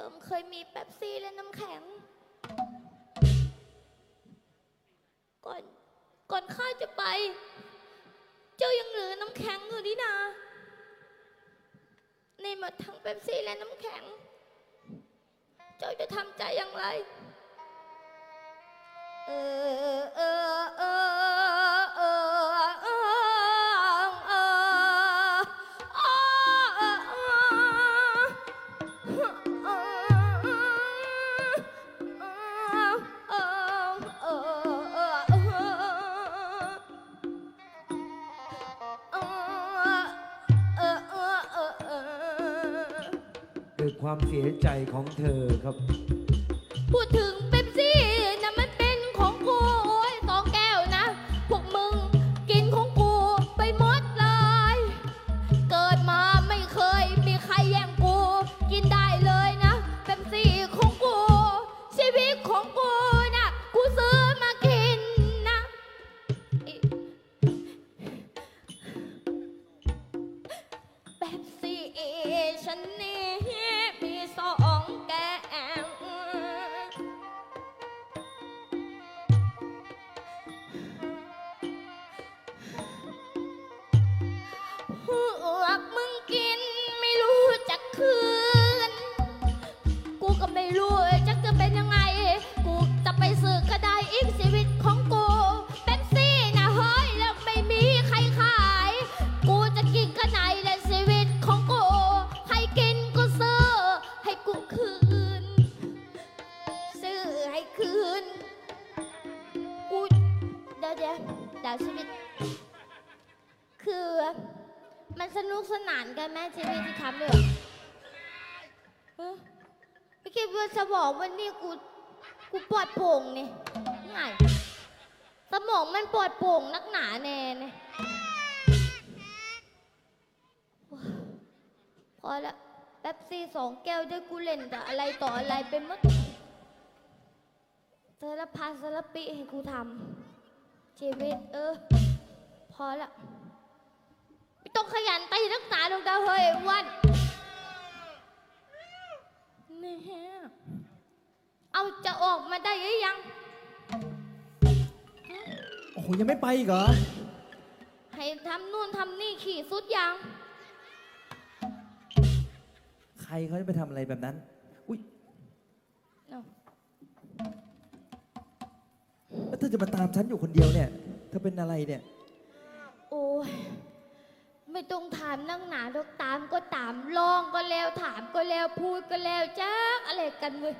ดิมเคยมีแป๊บซี่และน้ำแข็ง ก่อน ก่อนข้าจะไป เจ้ายังเหลือน้ำแข็งอยู่นี่นาในหมดทั้งแป๊บซี่และน้ำแข็ง เจ้าจะทำใจอย่างไร เออ ความเสียใจของเธอครับ พูดถึงเป๊ปซี่นะมันเป็นของกูโอ้ยสองแก้วนะ พวกมึงกินของกูไปหมดเลย เกิดมาไม่เคยมีใครแย่งกู กินได้เลยนะเป๊ปซี่ของกู ชีวิตของกูนะกูซื้อมากินนะอิเป๊ปซี่ฉันนี่ สนุกสนานกันแม่ชีวิตที่ทำเลยเออไม่คิดว่าจะบอกวันนี้กูกูปลอดโปร่งนี่ง่ายสมองมันปลอดโปร่งนักหนาแน่เนี่ยพอละแป๊บซี่สองแก้วด้วยกูเล่นแต่อะไรต่ออะไรเป็นหมดสารพัดสารปิให้กูทำชีวิตเออ พอละ ต้องขยันตีนักหนาดงดาวเฮ้ยอ้วันนี่ฮะเอาจะออกมาได้หรือยัง โอ้โหยังไม่ไปอีกเหรอ ให้ทำนู่นทำนี่ขี่สุดยัง ใครเขาจะไปทำอะไรแบบนั้น อุ้ยเอาแล้วเธอจะมาตามฉันอยู่คนเดียวเนี่ย เธอเป็นอะไรเนี่ยโอ้ย ไม่ต้องถามนักหนาดอกตามก็ตามลองก็แล้วถามก็แล้วพูดก็แล้วจ้าอะไรกันเว้ย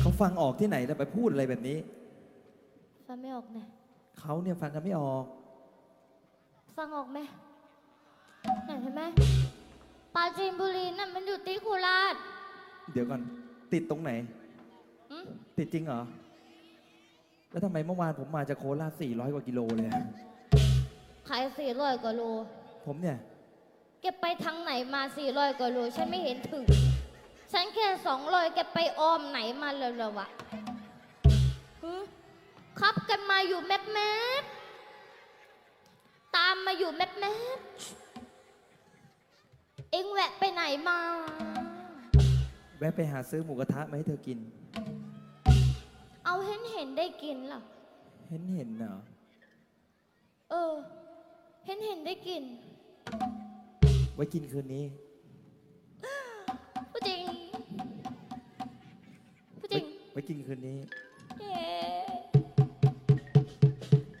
เขาฟังออกที่ไหนแต่ไปพูดอะไรแบบนี้ ฟังไม่ออกนะเขาเนี่ยฟังกันไม่ออก ฟังออกไหมไหนเห็นไหมปราจีนบุรีนั่นมันอยู่ที่โคราชเดี๋ยวก่อนติดตรงไหน อืมติดจริงเหรอ แล้วทำไมเมื่อวานผมมาจากโคราช400 กว่ากิโลเลยอะ ขายสี่ร้อยกว่าโล ผมเนี่ย แกไปทางไหนมาสี่ร้อยกว่าโลฉันไม่เห็นถึง ฉันแค่สองร้อยแกไปอ้อมไหนมาเลยวๆวะฮึขับกันมาอยู่แมบแมบตามมาอยู่แมบแมบเอ็งแวะไปไหนมา แวะไปหาซื้อหมูกระทะมาให้เธอกิน เอาเห็นเห็นได้กินเหรอ เห็นเห็นเหรอ เออ เห็นเห็นได้กินไว้กินคืนนี้ผู้จริงผู้จริงไว้กินคืนนี้ เอ๊ะ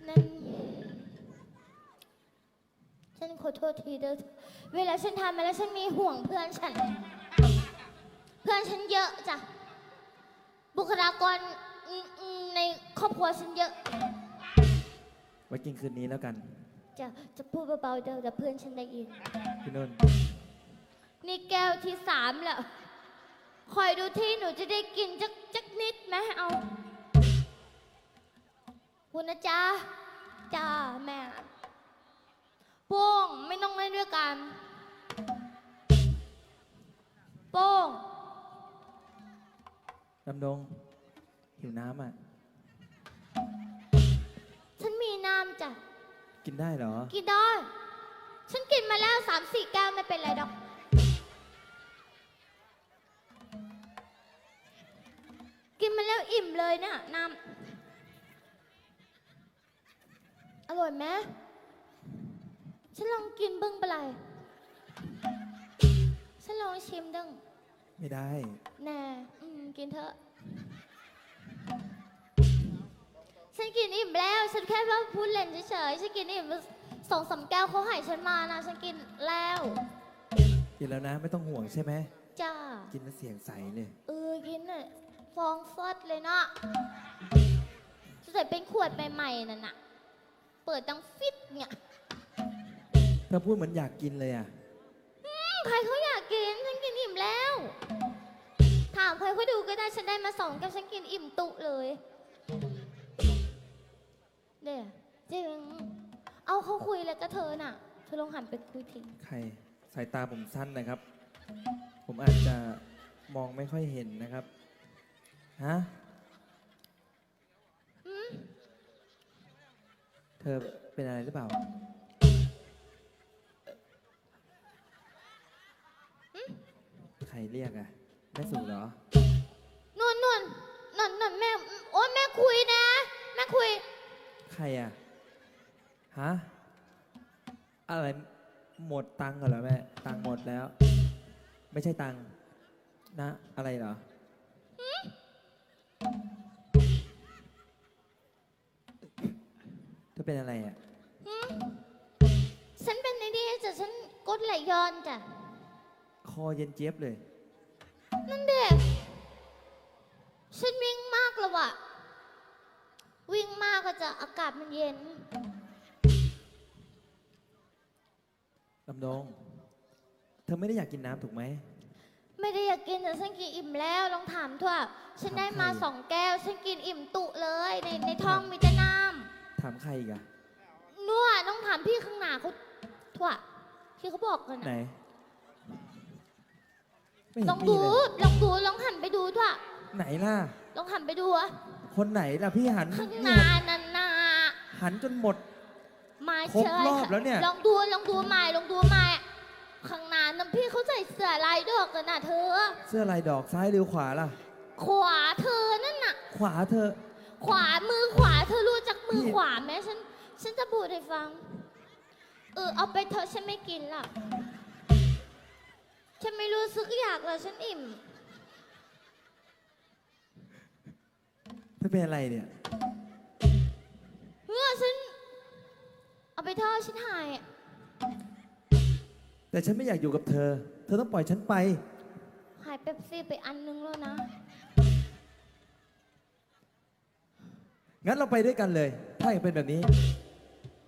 นั่นฉันขอโทษทีเด้อเวลาฉันทำมาแล้วฉันมีห่วงเพื่อนฉัน เพื่อนฉันเยอะจ้ะ บุคลากรอืมอืมในครอบครัวฉันเยอะ ไว้กินคืนนี้แล้วกัน จะจะพูดเบาๆเดี๋ยวเดี๋ยวเพื่อนฉันได้ยิน พี่นุ่นนี่แก้วที่สามแล้วคอยดูที่หนูจะได้กินจักจักนิดไหมเอาคุณนะจ๊ะจ้าแม่โป้งไม่ต้องเล่นด้วยกันโป้ง ดำดงหิวน้ำอะ กินได้เหรอ กินได้ ฉันกินมาแล้วสามสี่แก้วไม่เป็นไรดอกมาแล้วอิ่มเลยเนี่ยน้ำ อร่อยไหมฉันลองกินเบิ้งไปะเลยฉันลองชิมดึงไม่ได้ แน่อืมกินเถอะ ฉันกินอิ่มแล้ว ฉันแค่ว่าพูดเล่นเฉยๆ ฉันกินอิ่มสองสามแก้วเขาให้ฉันมานะ ฉันกินแล้ว กินแล้วนะ ไม่ต้องห่วงใช่ไหม จ้า กินแล้วเสียงใสเลยเออ กินน่ะฟองฟอดเลยเนาะใส่เป็นขวดใหม่ๆนั่นน่ะ เปิดดังฟิตเนี่ยเธอพูดเหมือนอยากกินเลยอะ อืมใครเขาอยากกิน ฉันกินอิ่มแล้ว ถามใครเขาดูก็ได้ ฉันได้มาสองแก้วฉันกินอิ่มตุเลย เดี๋ยวจริง เอาเขาคุยแล้วก็เธอน่ะ เธอลองหันไปคุยทิ้งใครสายตาผมสั้นนะครับ ผมอาจจะมองไม่ค่อยเห็นนะครับ ฮะ อืมเธอเป็นอะไรหรือเปล่า ใครเรียกอะแม่สู่เหรอนุ่นนุ่นนุ่นนุ่นแม่ โอ้แม่คุยนะ แม่คุย ใครอะฮะ อะไร หมดตังค์เหรอแม่ ตังค์หมดแล้ว ไม่ใช่ตังค์นะ อะไรเหรอ เธอเป็นอะไรอะฉันเป็นในนี้จ้ะฉันกดไหลย้อนจ้ะ คอเย็นเจี๊ยบเลย นั่นเด็กฉันวิ่งมากแล้วอะ วิ่งมากก็จะอากาศมันเย็น ลำดง เธอไม่ได้อยากกินน้ำถูกไหม ไม่ได้อยากกินแต่ฉันกินอิ่มแล้วลองถามทั่วฉันได้มาถามใครสองแก้ว ฉันกินอิ่มตุเลย ในในท้องมีแต่น้ถามใครอีกอะำนัวต้องถามพี่ข้างหน้าเขาทั่วที่เขาบอกกันไหน นะไม่เห็ลนองมีดูเลยลองดูลองหันไปดูทั่วไหนล่ะลองหันไปดูอะ คนไหนล่ะพี่หันข้างหนี่น้าหันนั่นน่ะหันจนหมด มาครบเชยรอบแล้วเนี่ย ลองดูลองดูใหม่ลองดูใหม่ข้างหน้าน้ำพี่เขาใส่เสื้อลายดอกกันน่ะเธอ เสื้อลายดอกซ้ายหรือขวาล่ะ ขวาเธอนั่นน่ะ ขวาเธอ ขวามือขวาเธอรู้จักมือพี่ขวาไหมฉัน ฉันจะพูดให้ฟัง เออเอาไปเธอะฉันไม่กินหรอกฉันไม่รู้สึกอยากเลยฉันอิ่ม เธอเป็นอะไรเนี่ยเมื่อฉัน เอาไปเธอะฉันหายอะแต่ฉันไม่อยากอยู่กับเธอ เธอต้องปล่อยฉันไป หายเป๊ปซี่ไปอันนึงแล้วนะ งั้นเราไปด้วยกันเลย ถ้าอย่างเป็นแบบนี้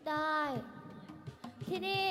ได้ ที่นี่